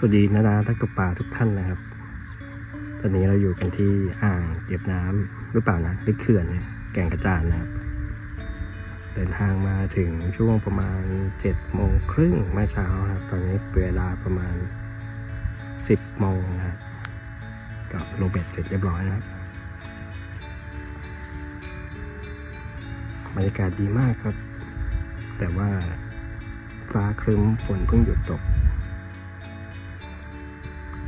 สวัสดีนานาทักตกปลาทุกท่านนะครับ ตอนนี้เราอยู่กันที่อ่างเก็บน้ำหรือเปล่านะหรือเขื่อนเนี่ยแก่งกระจานนะครับ เดินทางมาถึงช่วงประมาณเจ็ดโมงครึ่งเมื่อเช้าครับ ตอนนี้เวลาประมาณสิบโมงนะครับก็ลงเบ็ดเสร็จเรียบร้อยนะครับบรรยากาศดีมากครับ แต่ว่าฟ้าครึ้มฝนเพิ่งหยุดตก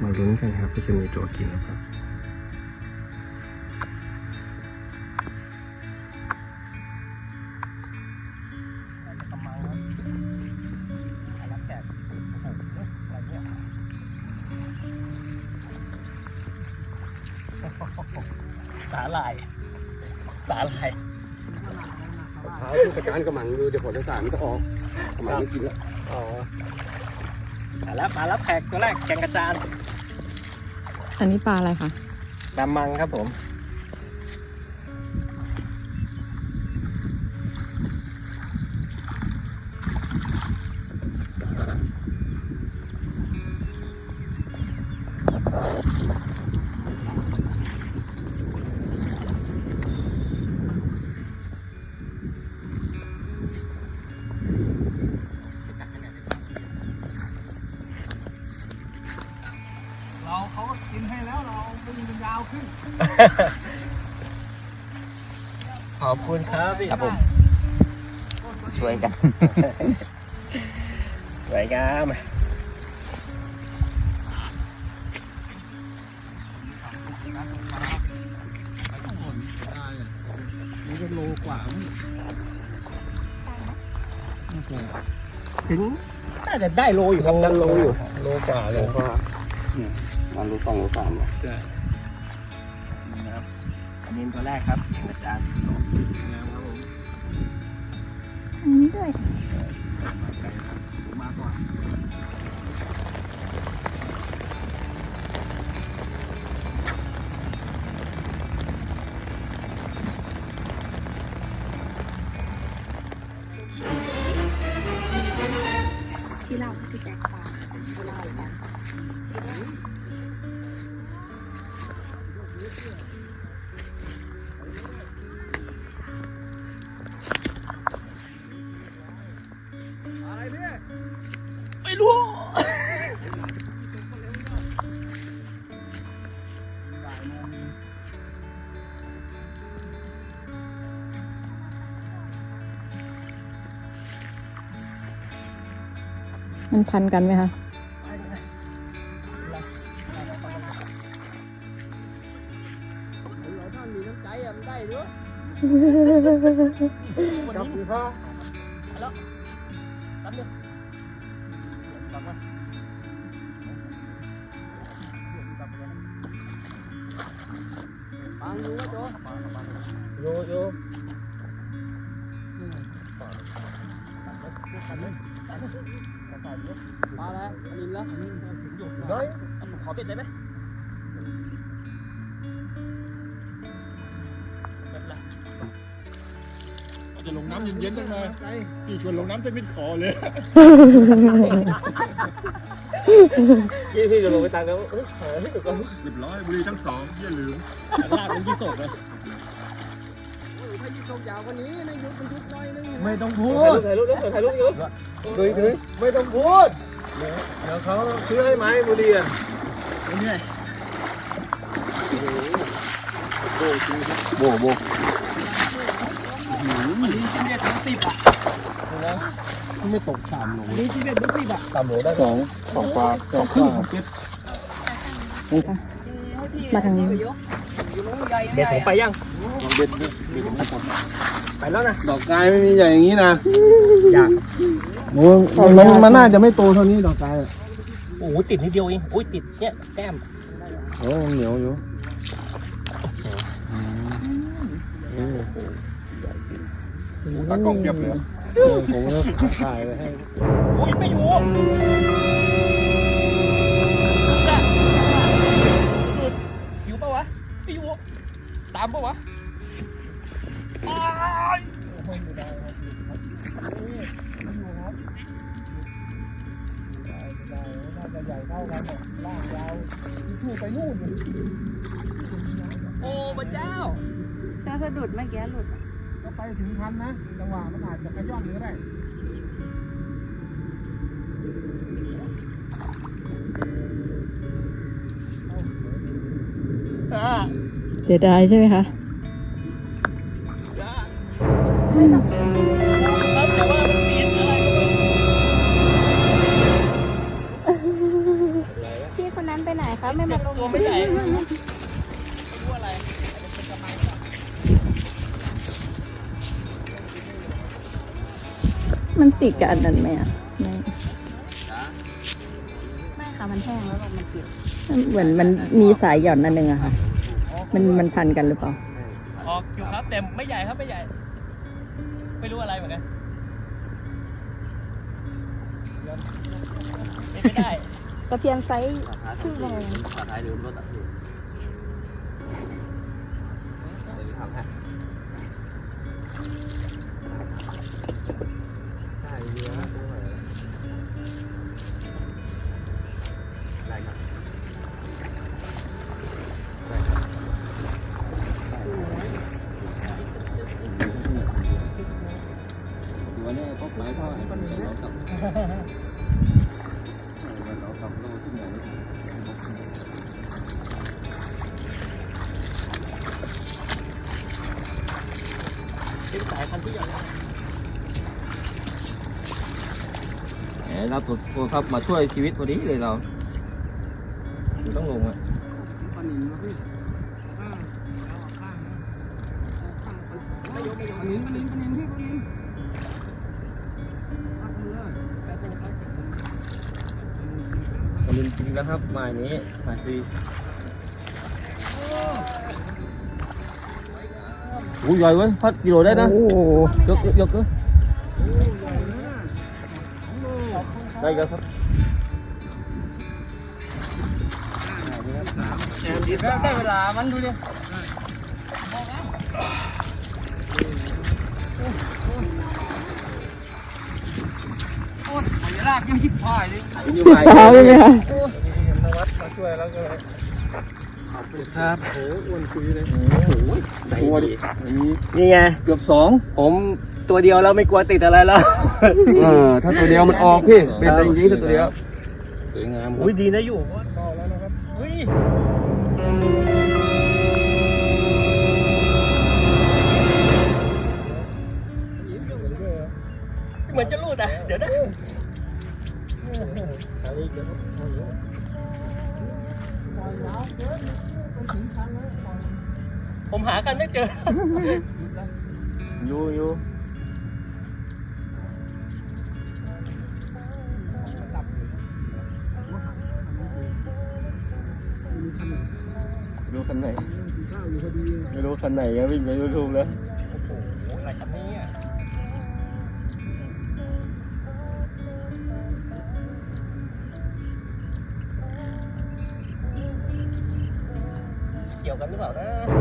มาลุ้นกันครับว่าจะมีตัวกินหรือเปล่าสาหร่ายสาหร่ายเท้าที่ประการกระหมังอยู่เดี๋ยวผลทั้งสามมันก็ออกกระหมังไม่กินแล้วอ๋อ มาแล้วมาแล้วแขกตัวแรกแกงกระจาน อันนี้ปลาอะไรคะดำมังครับผม ขึ้นขอบคุณครับพี่ครับผม ช่วยกัน สวยงามนี่ก็โลกว่ามั้งถึงน่าจะได้โลอยู่ครับได้โลอยู่ โลกว่าโลเลยกว่าอันโลสองโลสามหรอนะครับ อันนี้ตัวแรกครับแกงกระจานอันนี้ด้วยมาก่อนที่เราที่แจกปลาที่เรากัน มันพันกันไหมคะเราท่านมีน้ำใจมันได้ด้วยวันจับนี้ดีพ่อแป๊บนึงปังอยู่วะโจโย ปลาอะไรปลานิลละเฮ้ยขอเบ็ดได้ไหมเบ็ดละอาจจะลงน้ำเย็นๆตั้งมาใจพี่ชวนลงน้ำเส้นมิดคอเลย พี่พี่จะลงไปตังแล้วเอ้ยหาให้ถูกต้องเรียบร้อยบุรีทั้งสองอย่าลืมลากเป็นที่ศพเลย ถ้ายิ่งตกยาวกว่านี้นะยุบมันยุบน้อยนึงไม่ต้องพูถ่ายรูปถ่ายรูปถ่ายรูปเยอะเคยเคยไม่ต้องพูด เดี๋ยวเขาซื้อให้ไหมบุรีอะเหนื่อยโบโบวันนี้ชิ้นเบ็ดทั้งสิบอะไม่ตกสามโลวันนี้ชิ้นเบ็ดทั้งสิบอะสามโลได้สองสองปลาสองปลามาทางนี้ เบ็ดผมไปยังลองเบ็ดดิไปแล้วนะดอกกายไม่มีใหญ่อย่างนี้นะอยากโอ้มันมันน่าจะไม่โตเท่านี้ดอกกายโอ้โหติดนิดเดียวเองอุ้ยติดเนี่ยแก้มโอ้เหนียวอยู่ตากล้องเพียบเลยผมก็ถ่ายไปให้อุ้ยไม่อยู่อยู่ ลุดก็ไปถึงพันนะจังหวะมันอาจจะขย้อนก็ได้อ่าเสียดายใช่ไหมคะครับแต่ว่ามันติดอะไรก็ไม่รู้พี่คนนั้นไปไหนคะ ไม่มาลงตัวไม่ใหญ่ มันติดกับอันนั้นไหมอะไม่ไม่ค่ะมันแห้งแล้วลงมันติดเหมือนมันมีสายหย่อนอันหนึ่งอะค่ะ มันมันพันกันหรือเปล่า ออกอยู่ครับแต่ไม่ใหญ่ครับไม่ใหญ่ ไม่รู้อะไรเหมือนกันเป็นไม่ได้ตะเพียนไซส์ครึ่งโลขาท้ายเดิมรถตัดถือทำฮะ มายเขาเป็นเรากับเรากับโลที่ไหนเป็นสายพันธุ์ที่ใหญ่นะเราตัวตัวครับมาช่วยชีวิตพอดีเลยเราต้องลงอะปนินมาพี่ปนินปนินปนิน พี่ปนินวันนี้จริงแล้วครับหมายนี้หมายซีโอ้ยใหญ่เว้ยพัดกิโลได้นะโอ้โหยกยกยกเลยได้แล้วครับได้เวลามันดูดิโอ้ยมันจะ ลากยังชิบหายเลยอยู่สิบไหนเท้าใช่ไหมคะนวัดมาช่วยแล้วก็ครับโอ้อ้วนคุยเลยใส่ตัวดีดิอันนี้นี่ไงเกือบสองผมตัวเดียวแล้วไม่กลัวติดอะไรแล้วเออถ้าตัวเดียวมันออกพี่เป็นอย่างนี้ถ้าตัวเดียวสวยงามอุ้ยดีนะอยู่เข้าแล้วนะครับอุ้ย มือนจะรูดอะ เดี๋ยวนะผมหากันไม่เจอ อยู่อยู่ไม่รู้คันไหน ไม่รู้คันไหนก็วิ่งไปยูทูบแล้ว เกี่ย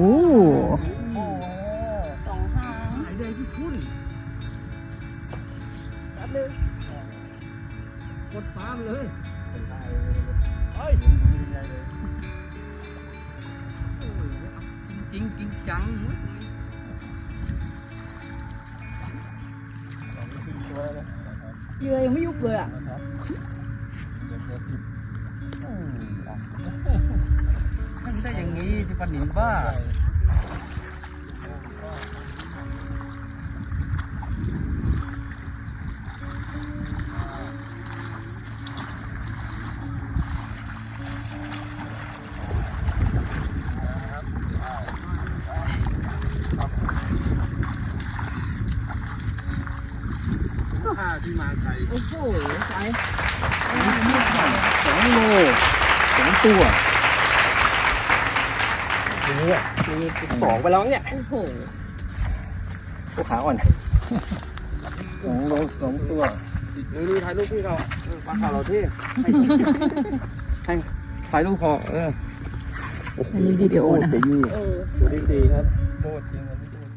สองหางหายเลยพี่คุณแป๊บนึงกดฟ้ามเลยเฮ้ยจริงจริงจังเยื่อยังไม่ยุบเลยอะ นี้พี่ปันหนินบ้าถ้าที่มาไทยโอ้โหไปสองโลสองตัว ทีนี้อะมีสองไปแล้วเนี่ยโอ้โหพวกขาอ่อนสองโลสองตัวดูดูถ่ายรูปพี่เขาเออปลาขาวเราเท่ให้ให้ถ่ายรูปพอเอออันนี้วิดีโอนะเดี๋ยวนี่เออตัวที่สี่ครับโคตรจริงอันนี้โคตร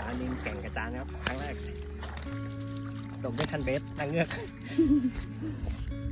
ตาลิงแก่งกระจานครับ ครั้งแรกตกด้วยคันเบสนางเงือก